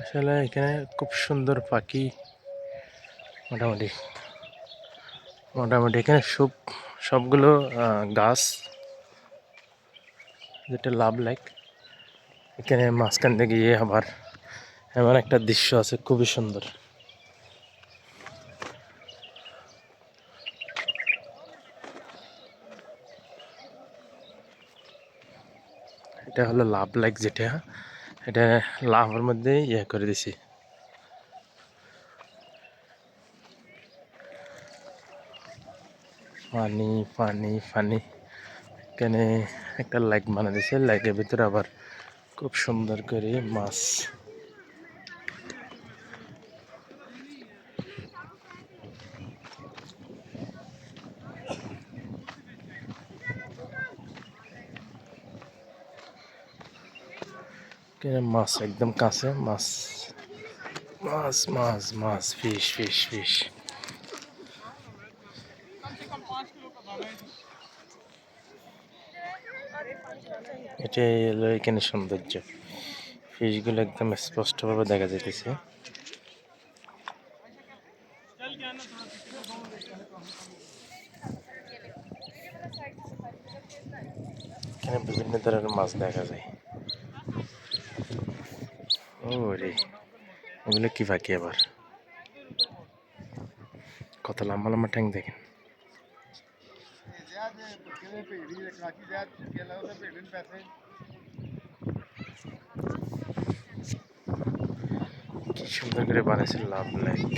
আসলে এখানে খুব সুন্দর পাখি, মোটামুটি। মোটামুটি এখানে সব, সবগুলো গাছ, যেটা লাভ লাইক। এখানে মাঝখান থেকে গিয়ে আবার এমন একটা দৃশ্য আছে, খুবই সুন্দর। এটা হলো লাভ লাইক যেটা এটা লাভের মধ্যে ইয়ে করে দিছি। পানি পানি পানি এখানে একটা লাইক বানা দিছে লাইকের ভিতরে আবার খুব সুন্দর করে মাছ মাছ একদম কাছে, মাছ মাছ মাছ মাছ ফিশ ফিশ ফিশ এটাই হলো এখানে সৌন্দর্য। ফিশগুলো একদম স্পষ্টভাবে দেখা যাইতেছে। এখানে বিভিন্ন ধরনের মাছ দেখা যায়। ও রে এগুলো কি পাখি আবার? কত লম্বা লম্বা ট্যাঙ্ক দেখেন। সুন্দর করে বানিয়েছে লাভ লাইক।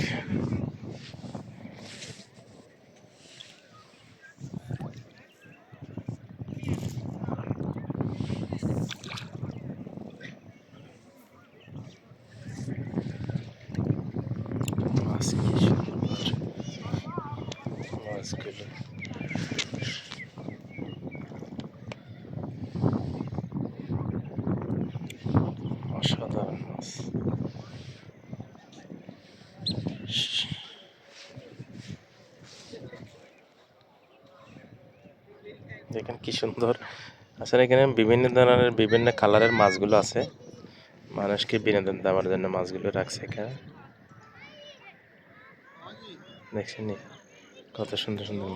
মাছ কি সুন্দর মাছগুলো অসাধারণ মাছ দেখেন কি সুন্দর। আসলে এখানে বিভিন্ন ধরনের বিভিন্ন কালারের মাছগুলো আছে। মানুষকে বিনোদন দেওয়ার জন্য মাছগুলো রাখছে এখানে। দেখছেন? কত সুন্দর সুন্দর।